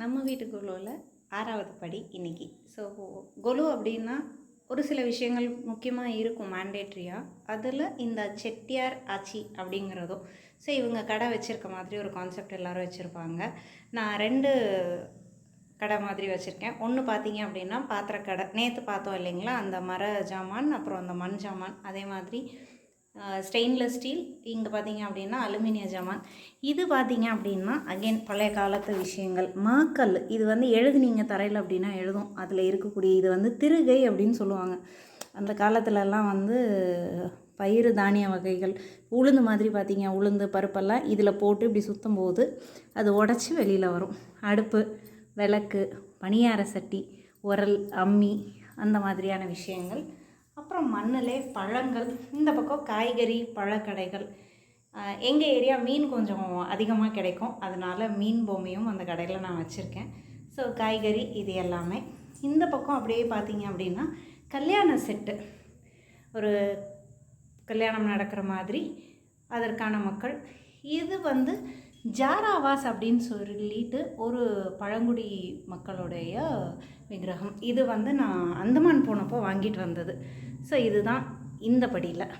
நம்ம வீட்டு குழுவில் ஆறாவது படி இன்னைக்கு. ஸோ கொலு அப்படின்னா ஒரு சில விஷயங்கள் முக்கியமாக இருக்கும் மேண்டேட்ரியாக அதில் இந்த செட்டியார் ஆச்சி அப்படிங்கிறதும் ஸோ இவங்க கடை வச்சுருக்க மாதிரி ஒரு கான்செப்ட் எல்லோரும் வச்சுருப்பாங்க. நான் ரெண்டு கடை மாதிரி வச்சுருக்கேன். ஒன்று பார்த்தீங்க அப்படின்னா பாத்திரக்கடை. நேற்று பார்த்தோம் இல்லைங்களா? அந்த மர ஜாமான் அப்புறம் அந்த மண் ஜாமான் அதே மாதிரி ஸ்டெயின்லெஸ் ஸ்டீல் இங்கே பார்த்தீங்க அப்படின்னா அலுமினிய ஜமான். இது பார்த்தீங்க அப்படின்னா அகைன் பழைய காலத்து விஷயங்கள். மாக்கல் இது வந்து எழுதுனீங்க தரையில் அப்படின்னா எழுதும். அதில் இருக்கக்கூடிய இது வந்து திருகை அப்படின்னு சொல்லுவாங்க. அந்த காலத்துலலாம் வந்து பயிறு தானிய வகைகள் உளுந்து மாதிரி பார்த்தீங்க உளுந்து பருப்பெல்லாம் இதில் போட்டு இப்படி சுற்றும் போது அது உடச்சி வெளியில் வரும். அடுப்பு விளக்கு பணியார சட்டி உரல் அம்மி அந்த மாதிரியான விஷயங்கள். அப்புறம் மண்ணிலே பழங்கள் இந்த பக்கம் காய்கறி பழக்கடைகள். எங்கள் ஏரியா மீன் கொஞ்சம் அதிகமாக கிடைக்கும். அதனால மீன் பொம்மையும் அந்த கடையில் நான் வச்சுருக்கேன். ஸோ காய்கறி இது எல்லாமே. இந்த பக்கம் அப்படியே பார்த்தீங்க அப்படின்னா கல்யாண செட்டு. ஒரு கல்யாணம் நடக்கிற மாதிரி அதற்கான மக்கள். இது வந்து ஜாராவாஸ் அப்படின்னு சொல்லிட்டு ஒரு பழங்குடி மக்களுடைய விக்கிரகம். இது வந்து நான் அந்தமான் போனப்போ வாங்கிட்டு வந்தது. ஸோ இதுதான் இந்த படியில்.